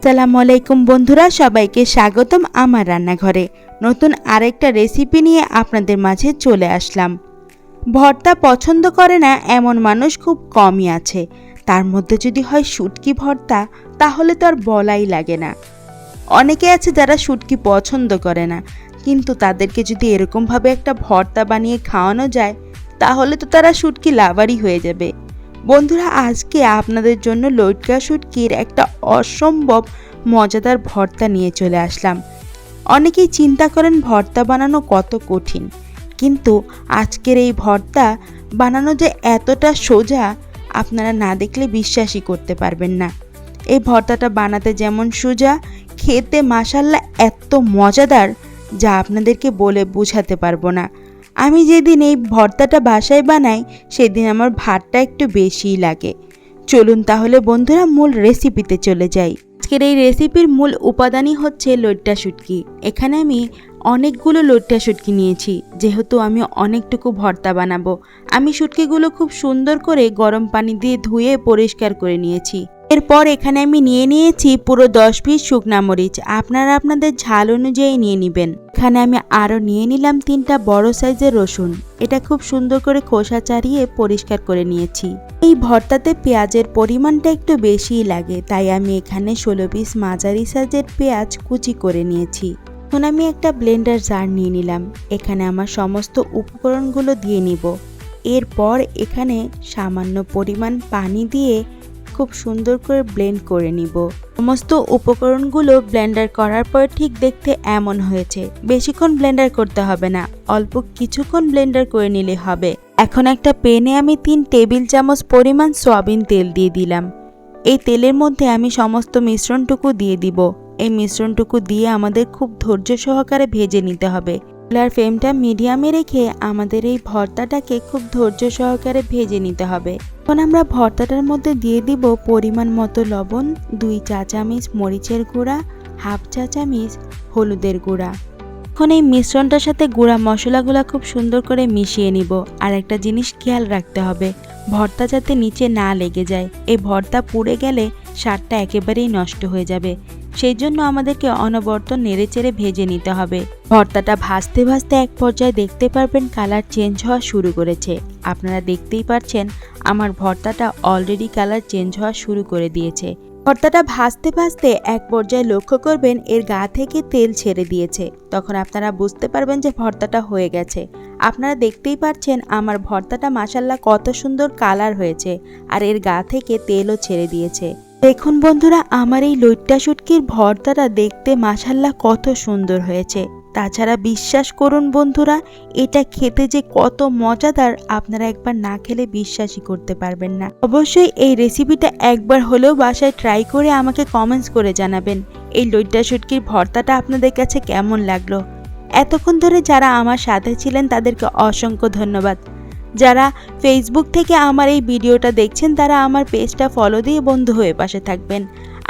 আসসালামু আলাইকুম বন্ধুরা, সবাইকে স্বাগতম আমার রান্নাঘরে। নতুন আরেকটা রেসিপি নিয়ে আপনাদের মাঝে চলে আসলাম। ভর্তা পছন্দ করে না এমন মানুষ খুব কমই আছে। তার মধ্যে যদি হয় শুটকি ভর্তা, তাহলে তো আর বলাই লাগে না। অনেকে আছে যারা শুটকি পছন্দ করে না, কিন্তু তাদেরকে যদি এরকমভাবে একটা ভর্তা বানিয়ে খাওয়ানো যায়, তাহলে তো তারা শুটকি লাভারই হয়ে যাবে। বন্ধুরা, আজকে আপনাদের জন্য লটকা শুটকির একটা অসম্ভব মজাদার ভর্তা নিয়ে চলে আসলাম। অনেকেই চিন্তা করেন ভর্তা বানানো কত কঠিন, কিন্তু আজকের এই ভর্তা বানানো যে এতটা সোজা, আপনারা না দেখলে বিশ্বাসই করতে পারবেন না। এই ভর্তাটা বানাতে যেমন সোজা, খেতে মাসাল্লা এত মজাদার, যা আপনাদেরকে বলে বোঝাতে পারব না। আমি যেদিন এই ভর্তাটা বাসায় বানাই, সেদিন আমার ভাতটা একটু বেশিই লাগে। চলুন তাহলে বন্ধুরা মূল রেসিপিতে চলে যাই। আজকের এই রেসিপির মূল উপাদানই হচ্ছে লইট্টা শুটকি। এখানে আমি অনেকগুলো লইট্টা শুটকি নিয়েছি, যেহেতু আমি অনেকটুকু ভর্তা বানাবো। আমি শুটকিগুলো খুব সুন্দর করে গরম পানি দিয়ে ধুয়ে পরিষ্কার করে নিয়েছি। এরপর এখানে আমি নিয়ে নিয়েছি পুরো দশ পিস শুকনা মরিচ। আপনারা আপনাদের ঝাল অনুযায়ী নিয়ে নেবেন। এখানে আমি আরও নিয়ে নিলাম তিনটা বড় সাইজের রসুন। এটা খুব সুন্দর করে খোসা ছাড়িয়ে পরিষ্কার করে নিয়েছি। এই ভর্তাতে পেঁয়াজের পরিমাণটা একটু বেশিই লাগে, তাই আমি এখানে ষোলো পিস মাঝারি সাইজের পেঁয়াজ কুচি করে নিয়েছি। এখন আমি একটা ব্লেন্ডার জার নিয়ে নিলাম। এখানে আমার সমস্ত উপকরণগুলো দিয়ে নিব। এরপর এখানে সামান্য পরিমাণ পানি দিয়ে খুব সুন্দর করে ব্লেন্ড করে নিব। সমস্ত উপকরণগুলো ব্লেন্ডার করার পর ঠিক দেখতে এমন হয়েছে, বেশিক্ষণ ব্লেন্ডার করতে হবে না, অল্প কিছুক্ষণ ব্লেন্ডার করে নিলে হবে। এখন একটা পেনে আমি তিন টেবিল চামচ পরিমাণ সয়াবিন তেল দিয়ে দিলাম। এই তেলের মধ্যে আমি সমস্ত মিশ্রণটুকু দিয়ে দিব। এই মিশ্রণটুকু দিয়ে আমাদের খুব ধৈর্য সহকারে ভেজে নিতে হবে। চুলার ফ্লেমটা মিডিয়ামে রেখে আমাদের এই ভর্তাটাকে খুব ধৈর্য সহকারে ভেজে নিতে হবে। এখন আমরা ভর্তাটার মধ্যে দিয়ে দিব পরিমাণ মতো লবণ, দুই চা চামচ মরিচের গুঁড়া, হাফ চা চামচ হলুদের গুঁড়া। এখন এই মিশ্রণটার সাথে গুঁড়া মশলাগুলো খুব সুন্দর করে মিশিয়ে নিব। আর একটা জিনিস খেয়াল রাখতে হবে, ভর্তা যাতে নিচে না লেগে যায়। এই ভর্তা পুড়ে গেলে স্বাদটা একেবারেই নষ্ট হয়ে যাবে। সেই জন্য আমাদেরকে অনবরত নেড়েচেড়ে ভেজে নিতে হবে। ভর্তাটা ভাজতে ভাজতে এক পর্যায়ে দেখতে পারবেন কালার চেঞ্জ হওয়া শুরু করেছে। আপনারা দেখতেই পাচ্ছেন আমার ভর্তাটা অলরেডি কালার চেঞ্জ হওয়া শুরু করে দিয়েছে। ভর্তাটা ভাজতে ভাজতে এক পর্যায়ে লক্ষ্য করবেন এর গা থেকে তেল ছেড়ে দিয়েছে। তখন আপনারা বুঝতে পারবেন যে ভর্তাটা হয়ে গেছে। আপনারা দেখতেই পাচ্ছেন আমার ভর্তাটা মাসাল্লা কত সুন্দর কালার হয়েছে। আর এর গা থেকে তেলও ছেড়ে দিয়েছে। দেখুন বন্ধুরা, আমার এই লইট্টা শুটকির ভর্তাটা দেখতে মাসাল্লা কত সুন্দর হয়েছে। তাছাড়া বিশ্বাস করুন বন্ধুরা, এটা খেতে যে কত মজাদার, আপনারা একবার না খেলে বিশ্বাসই করতে পারবেন না। অবশ্যই এই রেসিপিটা একবার হলেও বাসায় ট্রাই করে আমাকে কমেন্টস করে জানাবেন, এই লইট্টা শুটকির ভর্তাটা আপনাদের কাছে কেমন লাগল? এতক্ষণ ধরে যারা আমার সাথে ছিলেন, তাদেরকে অসংখ্য ধন্যবাদ। যারা ফেসবুক থেকে আমার এই ভিডিওটা দেখছেন, তারা আমার পেজটা ফলো দিয়ে বন্ধু হয়ে পাশে থাকবেন।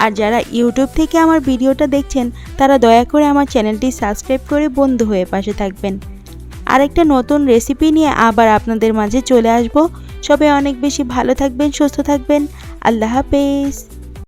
আর যারা ইউটিউব থেকে আমার ভিডিওটা দেখছেন, তারা দয়া করে আমার চ্যানেলটি সাবস্ক্রাইব করে বন্ধু হয়ে পাশে থাকবেন। আরেকটা নতুন রেসিপি নিয়ে আবার আপনাদের মাঝে চলে আসব। সবাই অনেক বেশি ভালো থাকবেন, সুস্থ থাকবেন। আল্লাহ হাফেজ।